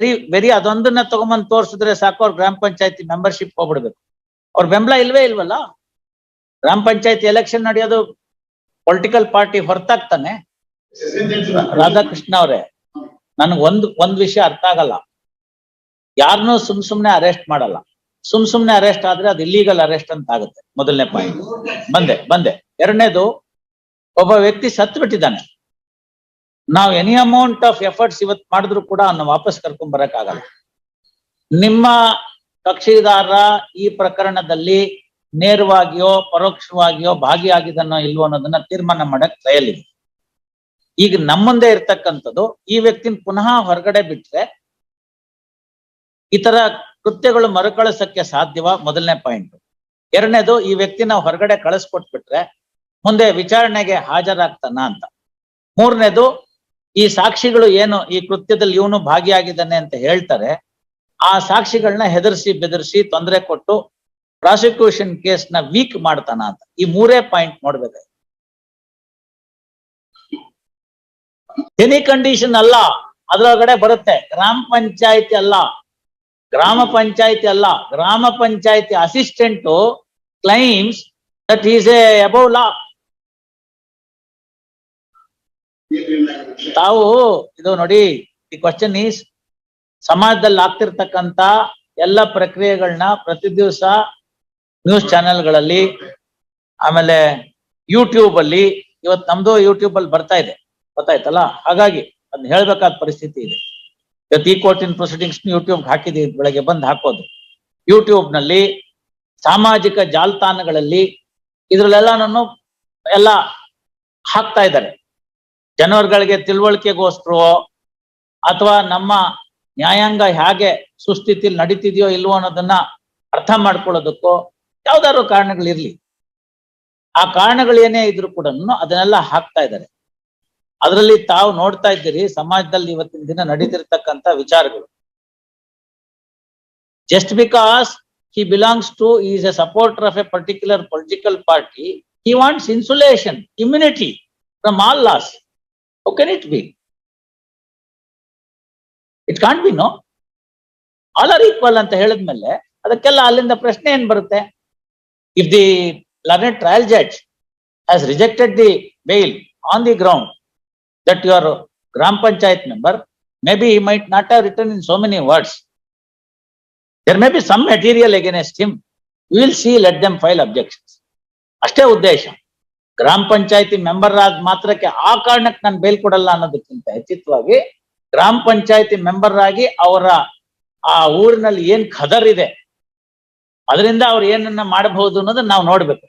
Very very ಅದೊಂದನ್ನ ತಗೊಂಬಂದ್ ತೋರ್ಸಿದ್ರೆ ಸಾಕು, ಅವ್ರ ಗ್ರಾಮ ಪಂಚಾಯತಿ ಮೆಂಬರ್ಶಿಪ್ ಹೋಗ್ಬಿಡ್ಬೇಕು. ಅವ್ರ ಬೆಂಬಲ ಇಲ್ವೇ ಇಲ್ವಲ್ಲ? ಗ್ರಾಮ ಪಂಚಾಯತಿ ಎಲೆಕ್ಷನ್ ನಡೆಯೋದು ಪೊಲಿಟಿಕಲ್ ಪಾರ್ಟಿ ಹೊರತಾಗ್ತಾನೆ. ರಾಧಾಕೃಷ್ಣ ಅವರೇ, ನನ್ಗೆ ಒಂದ್ ಒಂದ್ ವಿಷಯ ಅರ್ಥ ಆಗಲ್ಲ. ಯಾರನ್ನೂ ಸುಮ್ ಸುಮ್ನೆ ಅರೆಸ್ಟ್ ಮಾಡಲ್ಲ. ಸುಮ್ ಸುಮ್ನೆ ಅರೆಸ್ಟ್ ಆದ್ರೆ ಅದು ಇಲ್ಲೀಗಲ್ ಅರೆಸ್ಟ್ ಅಂತ ಆಗುತ್ತೆ ಮೊದಲನೇ ಪಾಯಿಂಟ್ ಬಂದೆ ಬಂದೆ. ಎರಡನೇದು, ಒಬ್ಬ ವ್ಯಕ್ತಿ ಸತ್ತು ಬಿಟ್ಟಿದ್ದಾನೆ ನಾವು ಎನಿ ಅಮೌಂಟ್ ಆಫ್ ಎಫರ್ಟ್ಸ್ ಇವತ್ ಮಾಡಿದ್ರು ಕೂಡ ಅವನ್ನ ವಾಪಸ್ ಕರ್ಕೊಂಡ್ ಬರಕ್ ಆಗಲ್ಲ ನಿಮ್ಮ ಕಕ್ಷಿದಾರ ಈ ಪ್ರಕರಣದಲ್ಲಿ ನೇರವಾಗಿಯೋ, ಪರೋಕ್ಷವಾಗಿಯೋ ಭಾಗಿಯಾಗಿದನೋ ಇಲ್ವೋ ಅನ್ನೋದನ್ನ ತೀರ್ಮಾನ ಮಾಡಕ್ ಟ್ರಯಲ್ ಈಗ ನಮ್ಮಂದೇ ಇರ್ತಕ್ಕಂಥದ್ದು, ಈ ವ್ಯಕ್ತಿನ ಪುನಃ ಹೊರಗಡೆ ಬಿಟ್ರೆ ಇತರ ತರ ಕೃತ್ಯಗಳು ಮರುಕಳಿಸಕ್ಕೆ ಸಾಧ್ಯವ ಮೊದಲನೇ ಪಾಯಿಂಟ್ ಎರಡನೇದು, ಈ ವ್ಯಕ್ತಿನ ಹೊರಗಡೆ ಕಳಿಸ್ಕೊಟ್ಬಿಟ್ರೆ ಮುಂದೆ ವಿಚಾರಣೆಗೆ ಹಾಜರಾಗ್ತಾನ ಅಂತ. ಮೂರನೇದು ಈ ಸಾಕ್ಷಿಗಳು ಏನು ಈ ಕೃತ್ಯದಲ್ಲಿ ಇವನು ಭಾಗಿಯಾಗಿದ್ದಾನೆ ಅಂತ ಹೇಳ್ತಾರೆ, ಆ ಸಾಕ್ಷಿಗಳನ್ನ ಹೆದರ್ಸಿ ಬೆದರ್ಸಿ ತೊಂದರೆ ಕೊಟ್ಟು ಪ್ರಾಸಿಕ್ಯೂಷನ್ ಕೇಸ್ನ ವೀಕ್ ಮಾಡ್ತಾನ ಅಂತ. ಈ ಮೂರೇ ಪಾಯಿಂಟ್ ನೋಡ್ಬೇಕು. ಎನಿ ಕಂಡೀಷನ್ ಅಲ್ಲ, ಅದ್ರೊಳಗಡೆ ಬರುತ್ತೆ. ಗ್ರಾಮ ಪಂಚಾಯತಿ ಅಲ್ಲ, ಗ್ರಾಮ ಪಂಚಾಯತಿ ಅಲ್ಲ, ಗ್ರಾಮ ಪಂಚಾಯತಿ assistant claims that is a above law. ತಾವು ಇದು ನೋಡಿ, ಈ ಕ್ವಶನ್ ಈಸ್ ಸಮಾಜದಲ್ಲಿ ಆಗ್ತಿರ್ತಕ್ಕಂತ ಎಲ್ಲ ಪ್ರಕ್ರಿಯೆಗಳನ್ನ ಪ್ರತಿ ದಿವಸ ನ್ಯೂಸ್ ಚಾನೆಲ್ಗಳಲ್ಲಿ ಆಮೇಲೆ ಯೂಟ್ಯೂಬ್ ಅಲ್ಲಿ, ಇವತ್ ನಮ್ದು ಯೂಟ್ಯೂಬ್ ಅಲ್ಲಿ ಬರ್ತಾ ಇದೆ, ಗೊತ್ತಾಯ್ತಲ್ಲ? ಹಾಗಾಗಿ ಅದನ್ನ ಹೇಳ್ಬೇಕಾದ ಪರಿಸ್ಥಿತಿ ಇದೆ. ಇವತ್ತು ಈ ಕೋರ್ಟಿನ ಪ್ರೊಸೀಡಿಂಗ್ಸ್ ಯೂಟ್ಯೂಬ್ ಹಾಕಿದೀವಿ ಬೆಳಗ್ಗೆ ಬಂದು ಹಾಕೋದು. ಯೂಟ್ಯೂಬ್ನಲ್ಲಿ ಸಾಮಾಜಿಕ ಜಾಲತಾಣಗಳಲ್ಲಿ ಇದ್ರಲ್ಲೆಲ್ಲಾನು ಎಲ್ಲ ಹಾಕ್ತಾ ಇದ್ದಾರೆ. ಜನರುಗಳಿಗೆ ತಿಳುವಳಿಕೆಗೋಸ್ಕರ ಅಥವಾ ನಮ್ಮ ನ್ಯಾಯಾಂಗ ಹೇಗೆ ಸುಸ್ಥಿತಿಲಿ ನಡೀತಿದೆಯೋ ಇಲ್ವೋ ಅನ್ನೋದನ್ನ ಅರ್ಥ ಮಾಡ್ಕೊಳ್ಳೋದಕ್ಕೋ ಯಾವ್ದಾದ್ರು ಕಾರಣಗಳಿರ್ಲಿ. ಆ ಕಾರಣಗಳು ಏನೇ ಇದ್ರು ಕೂಡ ಅದನ್ನೆಲ್ಲ ಹಾಕ್ತಾ ಇದ್ದಾರೆ. ಅದರಲ್ಲಿ ತಾವು ನೋಡ್ತಾ ಇದ್ದೀರಿ ಸಮಾಜದಲ್ಲಿ ಇವತ್ತಿನ ದಿನ ನಡೀತಿರ್ತಕ್ಕಂತ ವಿಚಾರಗಳು. Just because he belongs to is a supporter of a particular political party he wants insulation immunity from all laws how can it be it can't be no all are equal ಅಂತ ಹೇಳಿದ್ಮೇಲೆ ಅದಕ್ಕೆಲ್ಲ ಅಲ್ಲಿಂದ ಪ್ರಶ್ನೆ ಏನ್ ಬರುತ್ತೆ if the learned trial judge has rejected the bail on the ground that you are gram panchayat member maybe he might not have written in so many words there may be some material against him we will see let them file objections ಅಷ್ಟೇ ಉದ್ದೇಶ ಗ್ರಾಮ ಪಂಚಾಯತಿ member ಆದ ಮಾತ್ರಕ್ಕೆ ಆ ಕಾರಣಕ್ಕೆ ನಾನು bale ಕೊಡಲ್ಲ ಅನ್ನೋದಕ್ಕಿಂತ ಹೆಚ್ಚಿತವಾಗಿ ಗ್ರಾಮ ಪಂಚಾಯತಿ ಮೆಂಬರ್ ಆಗಿ ಅವರ ಆ ಊರಿನಲ್ಲಿ ಏನ್ ಖದರ್ ಇದೆ, ಅದರಿಂದ ಅವ್ರು ಏನನ್ನ ಮಾಡಬಹುದು ಅನ್ನೋದನ್ನ ನಾವು ನೋಡ್ಬೇಕು.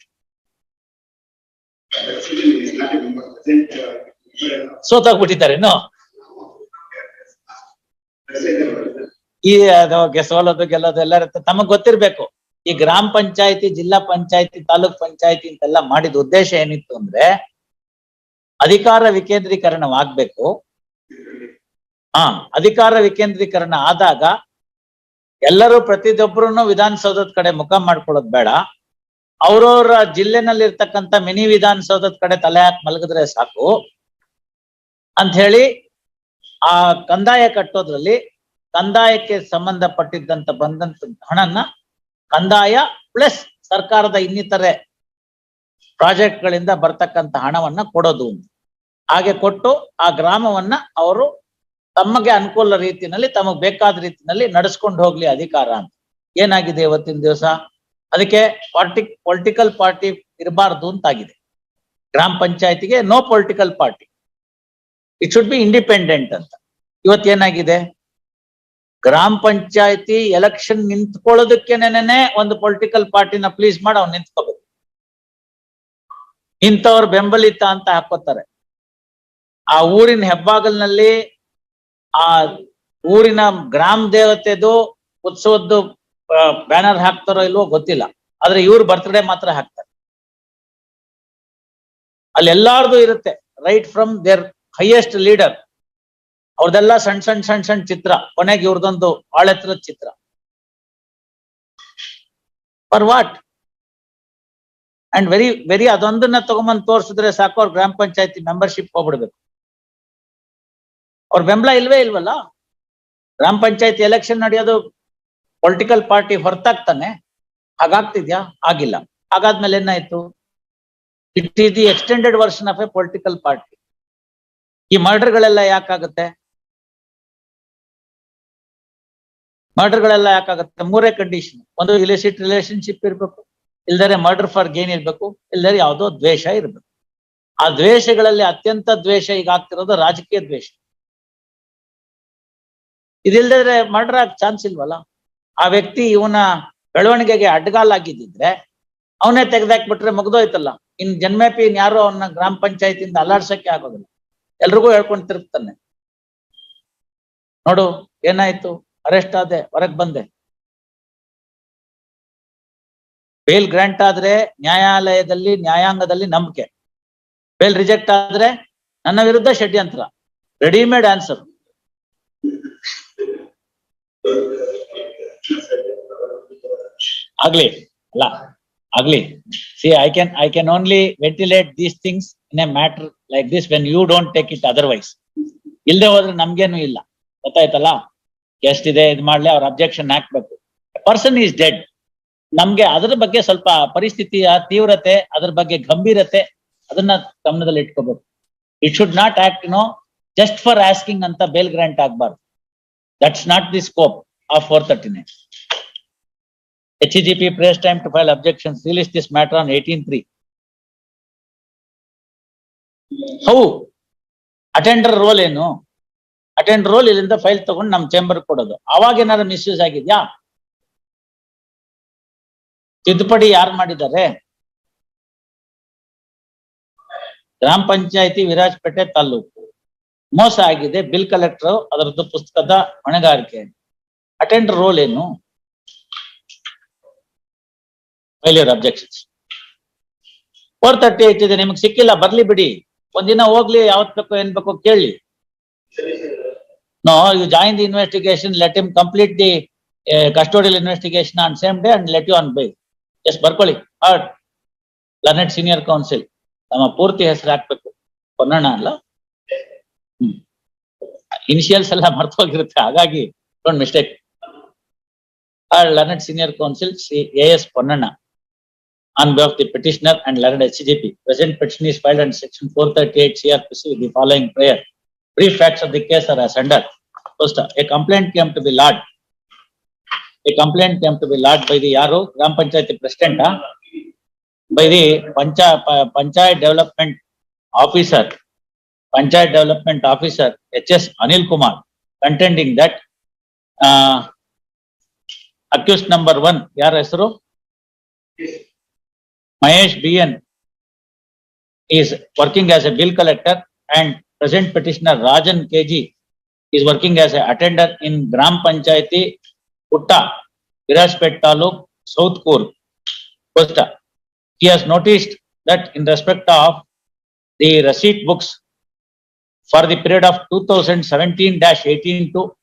ಸೋತಾಗ್ಬಿಟ್ಟಿದ್ದಾರೇನು ಈ ಸೋಲೋದು ಗೆಲ್ಲೋದು ಇರುತ್ತೆ ತಮಗ್ ಗೊತ್ತಿರ್ಬೇಕು. ಈ ಗ್ರಾಮ ಪಂಚಾಯತಿ, ಜಿಲ್ಲಾ ಪಂಚಾಯತಿ, ತಾಲೂಕ್ ಪಂಚಾಯತಿ ಅಂತೆಲ್ಲ ಮಾಡಿದ ಉದ್ದೇಶ ಏನಿತ್ತು ಅಂದ್ರೆ ಅಧಿಕಾರ ವಿಕೇಂದ್ರೀಕರಣವಾಗ್ಬೇಕು ಹಾ, ಅಧಿಕಾರ ವಿಕೇಂದ್ರೀಕರಣ ಆದಾಗ ಎಲ್ಲರೂ ಪ್ರತಿಯೊಬ್ಬರೂ ವಿಧಾನಸೌಧದ ಕಡೆ ಮುಖ ಮಾಡ್ಕೊಳ್ಳೋದು ಬೇಡ. ಅವ್ರವ್ರ ಜಿಲ್ಲೆನಲ್ಲಿರ್ತಕ್ಕಂಥ ಮಿನಿ ವಿಧಾನಸೌಧದ ಕಡೆ ತಲೆ ಹಾಕಿ ಮಲಗಿದ್ರೆ ಸಾಕು. ಅಂತ ಹೇಳಿ ಆ ಕಂದಾಯ ಕಟ್ಟೋದ್ರಲ್ಲಿ ಕಂದಾಯಕ್ಕೆ ಸಂಬಂಧಪಟ್ಟಿದ್ದಂತ ಬಂದಂತ ಹಣನ ಕಂದಾಯ ಪ್ಲಸ್ ಸರ್ಕಾರದ ಇನ್ನಿತರೆ ಪ್ರಾಜೆಕ್ಟ್ ಗಳಿಂದ ಬರ್ತಕ್ಕಂತ ಹಣವನ್ನ ಕೊಡೋದು ಹಾಗೆ ಕೊಟ್ಟು ಆ ಗ್ರಾಮವನ್ನ ಅವರು ತಮಗೆ ಅನುಕೂಲ ರೀತಿಯಲ್ಲಿ ತಮಗ್ ಬೇಕಾದ ರೀತಿಯಲ್ಲಿ ನಡೆಸ್ಕೊಂಡು ಹೋಗ್ಲಿ ಅಧಿಕಾರ ಅಂತ. ಏನಾಗಿದೆ ಇವತ್ತಿನ ದಿವಸ? ಅದಕ್ಕೆ ಪಾರ್ಟಿ, ಪೊಲಿಟಿಕಲ್ ಪಾರ್ಟಿ ಇರಬಾರ್ದು ಅಂತಾಗಿದೆ. ಗ್ರಾಮ ಪಂಚಾಯತಿಗೆ no political party. It should be independent ಅಂತ. ಇವತ್ತೇನಾಗಿದೆ? ಗ್ರಾಮ ಪಂಚಾಯತಿ ಎಲೆಕ್ಷನ್ ನಿಂತ್ಕೊಳ್ಳೋದಕ್ಕೇನೆ ಒಂದು ಪೊಲಿಟಿಕಲ್ ಪಾರ್ಟಿನ ಪ್ಲೀಸ್ ಮಾಡಿ ಅವ್ನು ನಿಂತ್ಕೋಬೇಕು. ಇಂಥವ್ರ ಬೆಂಬಲಿತ ಅಂತ ಹಾಕೋತಾರೆ. ಆ ಊರಿನ ಹೆಬ್ಬಾಗಲ್ನಲ್ಲಿ ಆ ಊರಿನ ಗ್ರಾಮ ದೇವತೆದು ಉತ್ಸವದ್ದು ಬ್ಯಾನರ್ ಹಾಕ್ತಾರೋ ಇಲ್ವೋ ಗೊತ್ತಿಲ್ಲ. ಆದ್ರೆ ಇವ್ರ ಬರ್ತ್ಡೇ ಮಾತ್ರ ಹಾಕ್ತಾರೆ. ಅಲ್ಲಿ ಎಲ್ಲಾರ್ದು ಇರುತ್ತೆ. Right from there highest leader ಅವ್ರದೆಲ್ಲ ಸಣ್ಣ ಸಣ್ಣ ಸಣ್ಣ ಸಣ್ಣ ಚಿತ್ರ, ಕೊನೆಗೆ ಇವ್ರದೊಂದು ಆಳೆತ್ತರದ ಚಿತ್ರ. For what and very very ಅದೊಂದನ್ನ ತಗೊಂಬಂದ್ ತೋರಿಸಿದ್ರೆ ಸಾಕು, ಅವ್ರ ಗ್ರಾಮ ಪಂಚಾಯತಿ ಮೆಂಬರ್ಶಿಪ್ ಹೋಗ್ಬಿಡ್ಬೇಕು. ಅವ್ರ ಬೆಂಬಲ ಇಲ್ವೇ ಇಲ್ವಲ್ಲ? ಗ್ರಾಮ ಪಂಚಾಯತಿ ಎಲೆಕ್ಷನ್ ನಡೆಯೋದು ಪೊಲಿಟಿಕಲ್ ಪಾರ್ಟಿ ಹೊರತಾಗ್ತಾನೆ. ಹಾಗಾಗ್ತಿದ್ಯಾ? ಆಗಿಲ್ಲ. ಹಾಗಾದ್ಮೇಲೆ ಏನಾಯ್ತು? It is the extended version of a political party ಈ ಮರ್ಡರ್ಗಳೆಲ್ಲ ಯಾಕಾಗುತ್ತೆ? ಮರ್ಡರ್ಗಳೆಲ್ಲ ಯಾಕಾಗುತ್ತೆ? ಮೂರೇ ಕಂಡೀಷನ್ ಒಂದು ಇಲಿಸಿಟ್ ರಿಲೇಶನ್ಶಿಪ್ ಇರ್ಬೇಕು ಇಲ್ದರೆ ಮರ್ಡರ್ ಫಾರ್ ಗೇನ್ ಇರ್ಬೇಕು ಇಲ್ದರೆ ಯಾವುದೋ ದ್ವೇಷ ಇರ್ಬೇಕು. ಆ ದ್ವೇಷಗಳಲ್ಲಿ ಅತ್ಯಂತ ದ್ವೇಷ ಈಗ ಆಗ್ತಿರೋದು ರಾಜಕೀಯ ದ್ವೇಷ. ಇದಿಲ್ದಿದ್ರೆ ಮರ್ಡರ್ ಆಗ ಚಾನ್ಸ್ ಇಲ್ವಲ್ಲ? ಆ ವ್ಯಕ್ತಿ ಇವನ ಬೆಳವಣಿಗೆಗೆ ಅಡ್ಡಗಾಲಾಗಿದ್ದಿದ್ರೆ, ಅವನೇ ತೆಗೆದಾಕ್ಬಿಟ್ರೆ ಮುಗ್ದೋಯ್ತಲ್ಲ? ಇನ್ ಜನ್ಮೇಪಿ ಇನ್ ಯಾರು ಅವನ್ನ ಗ್ರಾಮ ಪಂಚಾಯತಿಯಿಂದ ಅಲ್ಲಾಡ್ಸಕ್ಕೆ ಆಗೋದಿಲ್ಲ. ಎಲ್ರಿಗೂ ಹೇಳ್ಕೊಂಡ್ ತಿರುಗ್ತಾನೆ. ನೋಡು, ಏನಾಯ್ತು? ಅರೆಸ್ಟ್ ಆದೆ ಹೊರಗ್ ಬಂದೆ. ಬೇಲ್ ಗ್ರಾಂಟ್ ಆದ್ರೆ ನ್ಯಾಯಾಲಯದಲ್ಲಿ, ನ್ಯಾಯಾಂಗದಲ್ಲಿ ನಂಬಿಕೆ. ಬೇಲ್ ರಿಜೆಕ್ಟ್ ಆದ್ರೆ ನನ್ನ ವಿರುದ್ಧ ಷಡ್ಯಂತ್ರ. ರೆಡಿಮೇಡ್ ಆನ್ಸರ್ ಆಗ್ಲಿ, ಅಲ್ಲ, ಆಗ್ಲಿ. See I can I can only ventilate these things in a matter like this when you don't take it otherwise ಇಲ್ಲದೆ ಹೋದ್ರೆ ನಮ್ಗೇನು ಇಲ್ಲ. ಗೊತ್ತಾಯ್ತಲ್ಲ? ಎಷ್ಟಿದೆ ಇದು ಮಾಡ್ಲಿ ಅವ್ರ ಅಬ್ಜೆಕ್ಷನ್ ಹಾಕ್ಬೇಕು. ಪರ್ಸನ್ ಈಸ್ ಡೆಡ್ ನಮ್ಗೆ ಅದ್ರ ಬಗ್ಗೆ ಸ್ವಲ್ಪ ಪರಿಸ್ಥಿತಿಯ ತೀವ್ರತೆ, ಅದ್ರ ಬಗ್ಗೆ ಗಂಭೀರತೆ ಅದನ್ನ ಗಮನದಲ್ಲಿ ಇಟ್ಕೋಬೇಕು. It should not act no just for asking ಅಂತ ಬೇಲ್ ಗ್ರಾಂಟ್ ಆಗ್ಬಾರ್ದು. That's not the scope of four thirty nine HEGP press time to file objection release this matter on eighteen three how attender roll ಏನು? Attend roll ಇಲ್ಲಿಂದ file ತಗೊಂಡು ನಮ್ chamber ಕೊಡೋದು. ಅವಾಗ ಏನಾದ್ರು misuse ಆಗಿದ್ಯಾ? ತಿದ್ದುಪಡಿ ಯಾರು ಮಾಡಿದ್ದಾರೆ? ಗ್ರಾಮ ಪಂಚಾಯತಿ ವಿರಾಜಪೇಟೆ ತಾಲೂಕು. ಮೋಸ ಆಗಿದೆ ಬಿಲ್ ಕಲೆಕ್ಟರ್ ಅದರದ್ದು ಪುಸ್ತಕದ ಹೊಣೆಗಾರಿಕೆ. ಅಟೆಂಡ್ ರೋಲ್ ಏನು? Failure objections four thirty eight ಇದೆ, ನಿಮ್ಗೆ ಸಿಕ್ಕಿಲ್ಲ, ಬರ್ಲಿ ಬಿಡಿ ಒಂದಿನ ಹೋಗ್ಲಿ ಯಾವತ್ ಬೇಕೋ ಏನ್ ಬೇಕೋ ಕೇಳಿ No you join the investigation let him complete the custodial investigation on same day and let you on by yes ಬರ್ಕೊಳ್ಳಿ ಹಾರ್ಡ್ ಲರ್ನೆಡ್ ಸೀನಿಯರ್ ಕೌನ್ಸಿಲ್ ನಮ್ಮ ಪೂರ್ತಿ ಹೆಸರು ಹಾಕ್ಬೇಕು ಹೊನ್ನಣ್ಣ ಅಲ್ಲ ಹ್ಮ್ ಇನಿಷಿಯಲ್ಸ್ ಎಲ್ಲ ಮರ್ತೋಗಿರುತ್ತೆ ಹಾಗಾಗಿ don't mistake our learned senior counsel, Sri A.S. Ponnana, on behalf of the petitioner and learned HCGP. Present petition is filed under section four thirty-eight CRPC with the following prayer. Brief facts of the case are as under. First, a complaint came to be lodged. A complaint came to be lodged by the yaro Gram Panchayat President, huh? by the Pancha, Panchayat Development Officer, Panchayat Development Officer, HS Anil Kumar, contending that uh, accused number 1 Yar Esru, Mahesh BN is working as a bill collector and present petitioner Rajan KG is working as an attendant in Gram Panchayati Utta, Virajpet Taluk, South Kur, Kosta. He has noticed that in respect of the receipt books for the period of 2017-18 to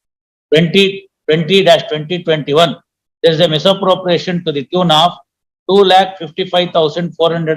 2020-2021, there is a misappropriation to the tune of 2,55,400